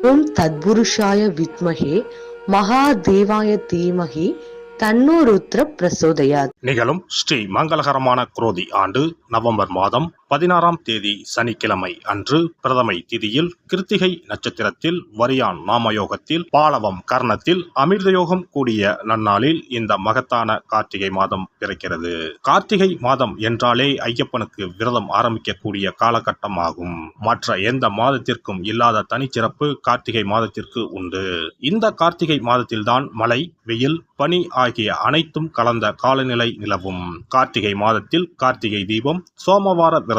ஓம் தத்புருஷாய வித்மகே மகாதேவாய தீமகி தன்னோருத்ர பிரசோதயா நிகழும் ஸ்ரீ மங்களகரமான குரோதி ஆண்டு நவம்பர் மாதம் பதினாறாம் தேதி சனிக்கிழமை அன்று பிரதமை திதியில் கிருத்திகை நட்சத்திரத்தில் வரியான் நாமயோகத்தில் பாலவம் கர்ணத்தில் அமிர்தயோகம் கூடிய நன்னாளில் இந்த மகத்தான கார்த்திகை மாதம் பிறக்கிறது. கார்த்திகை மாதம் என்றாலே ஐயப்பனுக்கு விரதம் ஆரம்பிக்கக்கூடிய காலகட்டம் ஆகும் மற்ற எந்த மாதத்திற்கும் இல்லாத தனிச்சிறப்பு கார்த்திகை மாதத்திற்கு உண்டு. இந்த கார்த்திகை மாதத்தில்தான் மழை வெயில் பனி ஆகிய அனைத்தும் கலந்த காலநிலை நிலவும். கார்த்திகை மாதத்தில் கார்த்திகை தீபம் சோமவார விரதம்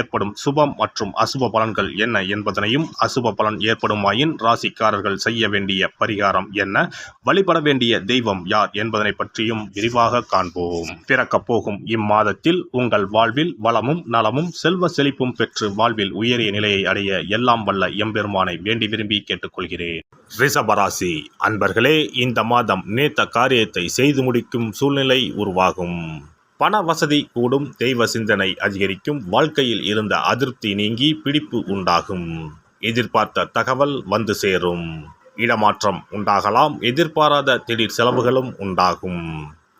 ஏற்படும் சுபம் மற்றும் அசுப பலன்கள் என்ன என்பதனையும் அசுப பலன் ஏற்படுமாயின் ராசிக்காரர்கள் செய்ய வேண்டிய பரிகாரம் என்ன? வழிபட வேண்டிய தெய்வம் யார் என்பதனை பற்றியும் விரிவாக காண்போம். பிறக்கப் போகும் இம்மாதத்தில் உங்கள் வாழ்வில் வளமும் நலமும் செல்வ செழிப்பும் பெற்று வாழ்வில் உயரிய நிலையை அடைய எல்லாம் வல்ல எம்பெருமானை வேண்டி விரும்பி கேட்டுக்கொள்கிறேன். ரிஷபராசி அன்பர்களே இந்த மாதம் நேத்த காரியத்தை செய்து முடிக்கும் சூழ்நிலை உருவாகும். பண வசதி கூடும் தெய்வ சிந்தனை அதிகரிக்கும் வாழ்க்கையில் இருந்த அதிருப்தி நீங்கி பிடிப்பு உண்டாகும். எதிர்பார்த்த தகவல் வந்து சேரும். இடமாற்றம் உண்டாகலாம் எதிர்பாராத திடீர் செலவுகளும் உண்டாகும்.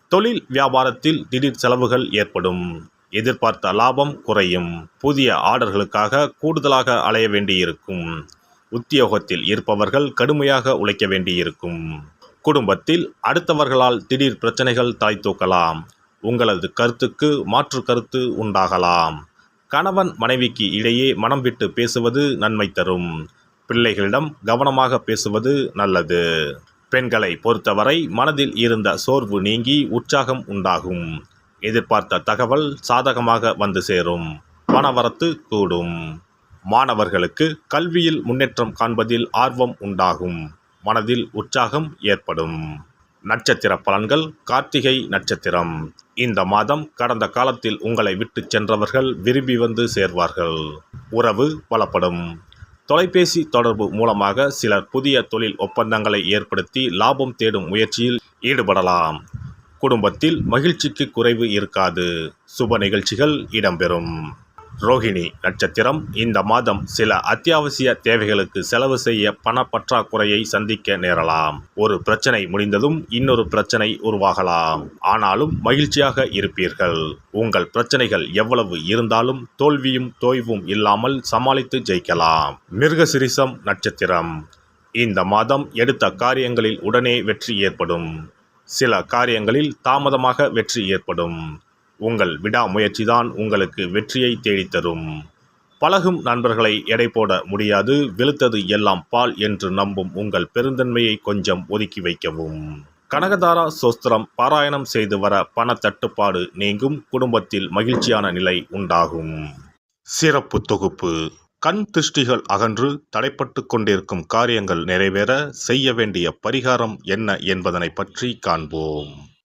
தொழில் வியாபாரத்தில் திடீர் செலவுகள் ஏற்படும். எதிர்பார்த்த லாபம் குறையும். புதிய ஆர்டர்களுக்காக கூடுதலாக அலைய வேண்டியிருக்கும். உத்தியோகத்தில் இருப்பவர்கள் கடுமையாக உழைக்க வேண்டியிருக்கும். குடும்பத்தில் அடுத்தவர்களால் திடீர் பிரச்சனைகள் தாய் தூக்கலாம். உங்களது கருத்துக்கு மாற்று கருத்து உண்டாகலாம். கணவன் மனைவிக்கு இடையே மனம் விட்டு பேசுவது நன்மை தரும். பிள்ளைகளிடம் கவனமாக பேசுவது நல்லது. பெண்களை பொறுத்தவரை மனதில் இருந்த சோர்வு நீங்கி உற்சாகம் உண்டாகும். எதிர்பார்த்த தகவல் சாதகமாக வந்து சேரும். பணவரத்து கூடும். மாணவர்களுக்கு கல்வியில் முன்னேற்றம் காண்பதில் ஆர்வம் உண்டாகும். மனதில் உற்சாகம் ஏற்படும். நட்சத்திர பலன்கள் கார்த்திகை நட்சத்திரம். இந்த மாதம் கடந்த காலத்தில் உங்களை விட்டு சென்றவர்கள் விரும்பி வந்து சேர்வார்கள். உறவு பலப்படும் தொலைபேசி தொடர்பு மூலமாக சிலர் புதிய தொழில் ஒப்பந்தங்களை ஏற்படுத்தி லாபம் தேடும் முயற்சியில் ஈடுபடலாம். குடும்பத்தில் மகிழ்ச்சிக்கு குறைவு இருக்காது. சுப நிகழ்ச்சிகள் இடம்பெறும். ரோஹிணி நட்சத்திரம். இந்த மாதம் சில அத்தியாவசிய தேவைகளுக்கு செலவு செய்ய பணப்பற்றாக்குறையை சந்திக்க நேரலாம். ஒரு பிரச்சனை முடிந்ததும் இன்னொரு பிரச்சனை உருவாகலாம். ஆனாலும் மகிழ்ச்சியாக இருப்பீர்கள். உங்கள் பிரச்சனைகள் எவ்வளவு இருந்தாலும் தோல்வியும் தோய்வும் இல்லாமல் சமாளித்து ஜெயிக்கலாம். மிருகசிரிசம் நட்சத்திரம். இந்த மாதம் எடுத்த காரியங்களில் உடனே வெற்றி ஏற்படும். சில காரியங்களில் தாமதமாக வெற்றி ஏற்படும். உங்கள் விடாமுயற்சிதான் உங்களுக்கு வெற்றியை தேடித்தரும். பழகும் நண்பர்களை எடை போட முடியாது. வெளுத்தது எல்லாம் பால் என்று நம்பும் உங்கள் பெருந்தன்மையை கொஞ்சம் ஒதுக்கி வைக்கவும். கனகதாரா சோஸ்திரம் பாராயணம் செய்து வர பணத்தட்டுப்பாடு நீங்கும். குடும்பத்தில் மகிழ்ச்சியான நிலை உண்டாகும். சிறப்பு தொகுப்பு. கண் திருஷ்டிகள் அகன்று தடைப்பட்டு கொண்டிருக்கும் காரியங்கள் நிறைவேற செய்ய வேண்டிய பரிகாரம் என்ன என்பதனை பற்றி காண்போம்.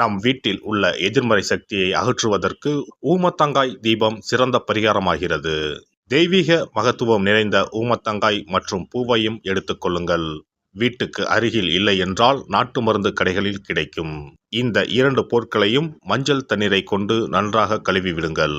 நம் வீட்டில் உள்ள எதிர்மறை சக்தியை அகற்றுவதற்கு ஊமத்தங்காய் தீபம் சிறந்த பரிகாரமாகிறது. தெய்வீக மகத்துவம் நிறைந்த ஊமத்தங்காய் மற்றும் பூவையும் எடுத்துக்கொள்ளுங்கள் வீட்டுக்கு அருகில் இல்லை என்றால் நாட்டு மருந்து கடைகளில் கிடைக்கும். இந்த இரண்டு பொருட்களையும் மஞ்சள் தண்ணீரை கொண்டு நன்றாக கழுவி விடுங்கள்.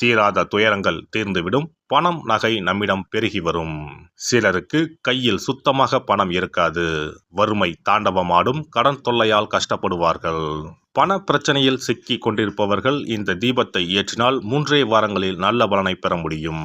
தீராத துயரங்கள் தீர்ந்துவிடும் பணம் நகை நம்மிடம் பெருகி வரும். சிலருக்கு கையில் சுத்தமாக பணம் இருக்காது. வறுமை தாண்டவமாடும் கடன் தொல்லையால் கஷ்டப்படுவார்கள். பண பிரச்சனையில் சிக்கி கொண்டிருப்பவர்கள் இந்த தீபத்தை ஏற்றினால் மூன்றே வாரங்களில் நல்ல பலனை பெற முடியும்.